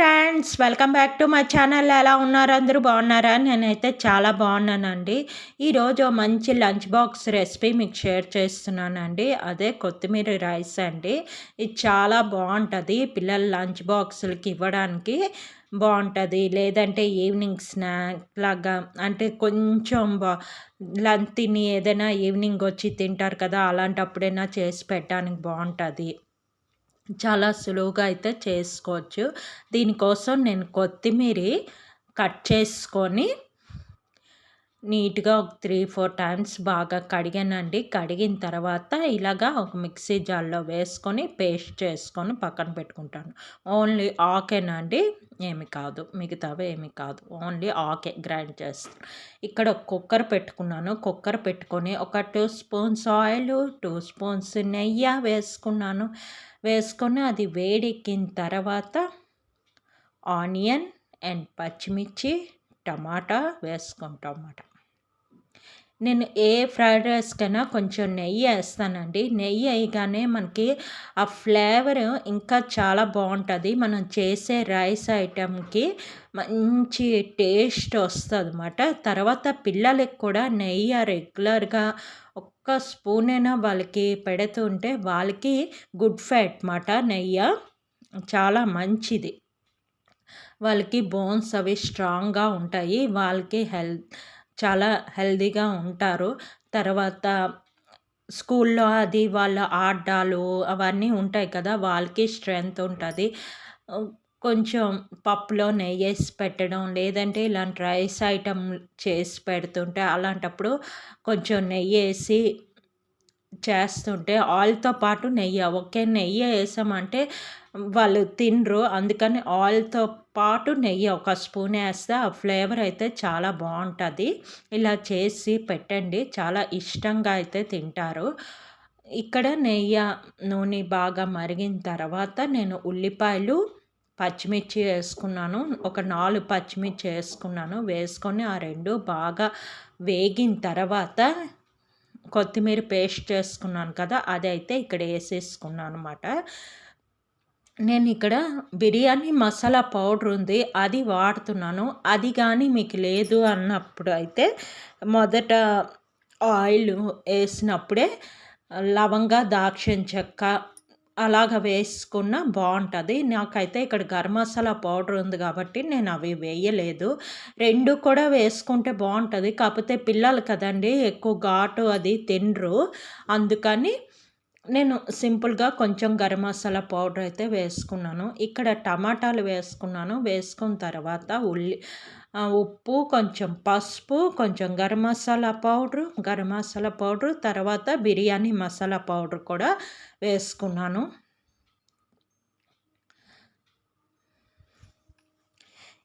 Friends welcome back to my channel. ఎలా ఉన్నారు అందరూ? బాగున్నారా? నేనైతే చాలా బాగున్నానండి. ఈరోజు మంచి లంచ్ బాక్స్ రెసిపీ మీకు షేర్ చేస్తున్నానండి. అదే కొత్తిమీర రైస్ అండి. ఇది చాలా బాగుంటుంది. పిల్లల లంచ్ బాక్సులకి ఇవ్వడానికి బాగుంటుంది. లేదంటే ఈవినింగ్ స్నాక్ లాగా అంటే కొంచెం బా లంచ్ తిని ఏదైనా ఈవినింగ్ వచ్చి తింటారు కదా అలాంటప్పుడైనా చేసి పెట్టడానికి బాగుంటుంది. చాలా సులువుగా అయితే చేసుకోవచ్చు. దీనికోసం నేను కొత్తిమీర కట్ చేసుకొని నీట్గా ఒక త్రీ ఫోర్ టైమ్స్ బాగా కడిగానండి. కడిగిన తర్వాత ఇలాగా ఒక మిక్సీ జార్లో వేసుకొని పేస్ట్ చేసుకొని పక్కన పెట్టుకుంటాను. ఓన్లీ ఆకేనండి ఏమి కాదు. మిగతావి ఏమి కాదు. ఓన్లీ ఆకే గ్రైండ్ చేస్తాను ఇక్కడ కుక్కర్ పెట్టుకున్నాను. కుక్కర్ పెట్టుకొని ఒక two spoons oil two spoons నెయ్యి వేసుకున్నాను. వేసుకొని అది వేడెక్కిన తర్వాత ఆనియన్ అండ్ పచ్చిమిర్చి టమాటా వేసుకుంటాం అన్నమాట. నేను ఏ ఫ్రైడ్ రైస్కైనా కొంచెం నెయ్యి వేస్తానండి. నెయ్యి వేయగానే మనకి ఆ ఫ్లేవర్ ఇంకా చాలా బాగుంటుంది. మనం చేసే రైస్ ఐటెంకి మంచి టేస్ట్ వస్తుంది అన్నమాట తర్వాత పిల్లలకి కూడా నెయ్యి రెగ్యులర్గా ఒక్క స్పూన్ అయినా వాళ్ళకి పెడుతుంటే వాళ్ళకి గుడ్ ఫ్యాట్ మాట నెయ్యి. చాలా మంచిది. వాళ్ళకి బోన్స్ అవి స్ట్రాంగ్గా ఉంటాయి. వాళ్ళకి హెల్త్ చాలా హెల్దీగా ఉంటారు. తర్వాత స్కూల్లో అది వాళ్ళ ఆడ్డాలు అవన్నీ ఉంటాయి కదా వాళ్ళకి స్ట్రెంగ్త్ ఉంటుంది. కొంచెం పప్పులో నెయ్యి వేసి పెట్టడం లేదంటే ఇలాంటి రైస్ ఐటమ్ చేసి పెడుతుంటే అలాంటప్పుడు కొంచెం నెయ్యి వేసి చేస్తుంటే ఆయిల్తో పాటు నెయ్యి ఒకే నెయ్యి వేసామంటే వాళ్ళు తినరు. అందుకని ఆయిల్తో పాటు నెయ్యి ఒక స్పూన్ వేస్తే ఆ ఫ్లేవర్ అయితే చాలా బాగుంటుంది. ఇలా చేసి పెట్టండి. చాలా ఇష్టంగా అయితే తింటారు. ఇక్కడ నెయ్యి నూనె బాగా మరిగిన తర్వాత నేను ఉల్లిపాయలు పచ్చిమిర్చి వేసుకున్నాను. ఒక నాలుగు పచ్చిమిర్చి వేసుకున్నాను. వేసుకొని ఆ రెండు బాగా వేగిన తర్వాత కొత్తిమీర పేస్ట్ చేసుకున్నాను కదా అది అయితే ఇక్కడ వేసేసుకున్నాను అనమాట నేను ఇక్కడ బిర్యానీ మసాలా పౌడర్ ఉంది అది వాడుతున్నాను. అది కానీ మీకు లేదు అన్నప్పుడు అయితే మొదట ఆయిల్ వేసినప్పుడే లవంగా దాక్షం చెక్క అలాగ వేసుకున్న బాగుంటుంది. నాకైతే ఇక్కడ గరం మసాలా పౌడర్ ఉంది కాబట్టి నేను అవి వేయలేదు. రెండు కూడా వేసుకుంటే బాగుంటుంది. కాకపోతే పిల్లలు కదండి ఎక్కువ ఘాటు అది తినరు. అందుకని నేను సింపుల్గా కొంచెం గరం మసాలా పౌడర్ అయితే వేసుకున్నాను. ఇక్కడ టమాటాలు వేసుకున్నాను. వేసుకున్న తర్వాత ఉల్లి ఉప్పు కొంచెం పసుపు కొంచెం గరం మసాలా పౌడరు గరం మసాలా పౌడరు తర్వాత బిర్యానీ మసాలా పౌడర్ కూడా వేసుకున్నాను.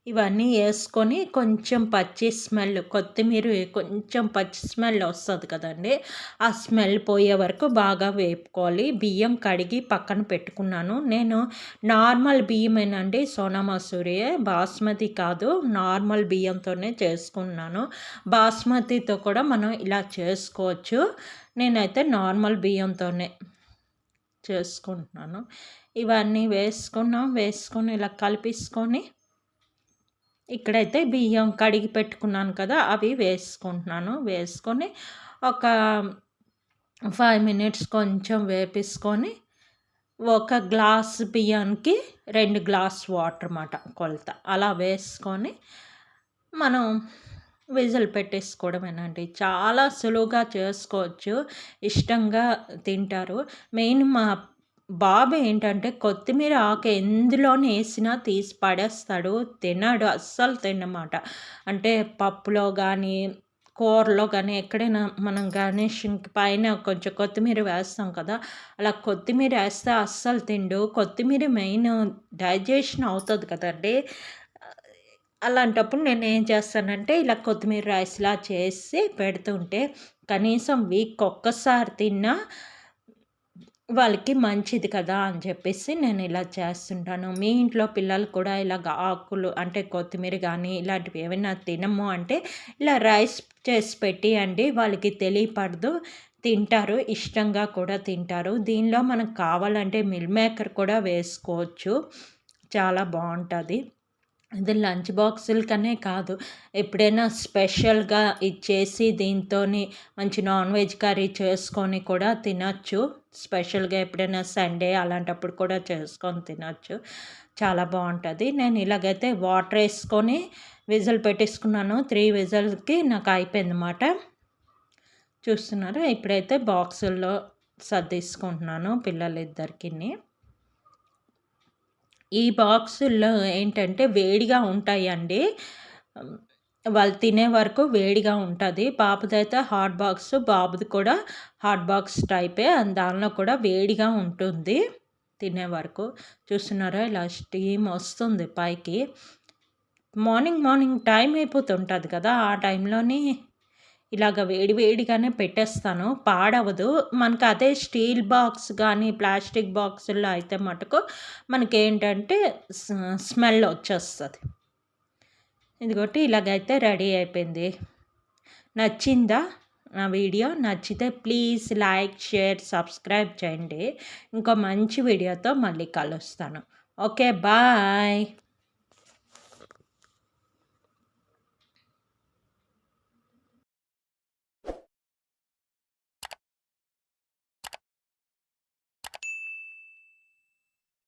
ఇవన్నీ వేసుకొని కొంచెం పచ్చి స్మెల్ కొత్తిమీర కొంచెం పచ్చి స్మెల్ వస్తుంది కదండి. ఆ స్మెల్ పోయే వరకు బాగా వేపుకోవాలి. బియ్యం కడిగి పక్కన పెట్టుకున్నాను. నేను నార్మల్ బియ్యమేనండి సోనా మసూరి బాస్మతి కాదు నార్మల్ బియ్యంతోనే చేసుకున్నాను. బాస్మతితో కూడా మనం ఇలా చేసుకోవచ్చు. నేనైతే నార్మల్ బియ్యంతోనే చేసుకుంటున్నాను. ఇవన్నీ వేసుకున్నాం వేసుకొని ఇలా కలిపేసుకొని ఇక్కడైతే బియ్యం కడిగి పెట్టుకున్నాను కదా అవి వేసుకుంటున్నాను. వేసుకొని ఒక ఫైవ్ మినిట్స్ కొంచెం వేపించుకొని ఒక గ్లాస్ బియ్యానికి రెండు గ్లాస్ వాటర్ అన్నమాట కొలత. అలా వేసుకొని మనం విజిల్ పెట్టేసుకోవడమేనండి చాలా సులువుగా చేసుకోవచ్చు. ఇష్టంగా తింటారు. మెయిన్ మా బాబు ఏంటంటే కొత్తిమీర ఆకు ఎందులోనే వేసినా తీసి పడేస్తాడు తినడు అస్సలు తినమాట. అంటే పప్పులో కానీ కూరలో కానీ ఎక్కడైనా మనం గణేషునికి పైన కొంచెం కొత్తిమీర వేస్తాం కదా అలా కొత్తిమీర వేస్తే అస్సలు తిండు. కొత్తిమీర మెయిన్ డైజెషన్ అవుతుంది కదండి. అలాంటప్పుడు నేను ఏం చేస్తానంటే ఇలా కొత్తిమీర రైస్లా చేసి పెడుతుంటే కనీసం వీక్ ఒక్కసారి తిన్నా వాళ్ళకి మంచిది కదా అని చెప్పేసి నేను ఇలా చేస్తుంటాను. మీ ఇంట్లో పిల్లలు కూడా ఇలాగ ఆకులు అంటే కొత్తిమీర కానీ ఇలాంటివి ఏమైనా తినము అంటే ఇలా రైస్ చేసి పెట్టి అండి వాళ్ళకి తెలియపడదు. తింటారు ఇష్టంగా కూడా తింటారు. దీనిలో మనకు కావాలంటే మిల్ మేకర్ కూడా వేసుకోవచ్చు. చాలా బాగుంటుంది. ఇది లంచ్ బాక్సులకనే కాదు. ఎప్పుడైనా స్పెషల్గా ఇచ్చేసి దీంతో మంచి నాన్ వెజ్ కర్రీ చేసుకొని కూడా తినచ్చు. స్పెషల్గా ఎప్పుడైనా సండే అలాంటప్పుడు కూడా చేసుకొని తినచ్చు. చాలా బాగుంటుంది. నేను ఇలాగైతే వాటర్ వేసుకొని విజిల్ పెట్టేసుకున్నాను. త్రీ విజిల్కి నాకు అయిపోయింది అన్నమాట చూస్తున్నారా? ఇప్పుడైతే బాక్సుల్లో సర్దిసుకుంటున్నాను పిల్లలిద్దరికి ఈ బాక్సుల్లో ఏంటంటే వేడిగా ఉంటాయండి. వాళ్ళు తినే వరకు వేడిగా ఉంటుంది. పాపదైతే హాట్ బాక్స్ బాబుది కూడా హాట్ బాక్స్ టైపే. దానిలో కూడా వేడిగా ఉంటుంది తినే వరకు. చూస్తున్నారా? ఇలా స్టీమ్ వస్తుంది పైకి. మార్నింగ్ మార్నింగ్ టైం అయిపోతుంటుంది కదా? ఆ టైంలోని ఇలాగ వేడివేడిగానే పెట్టేస్తాను. పాడవదు. మనకు అదే స్టీల్ బాక్స్ కానీ ప్లాస్టిక్ బాక్సుల్లో అయితే మటుకు మనకి ఏంటంటే స్మెల్ వచ్చేస్తుంది. ఇదిగోటి ఇలాగైతే రెడీ అయిపోయింది. నచ్చిందా నా వీడియో? నచ్చితే ప్లీజ్ లైక్ షేర్ సబ్స్క్రైబ్ చేయండి. ఇంకో మంచి వీడియోతో మళ్ళీ కలుస్తాను. Okay bye.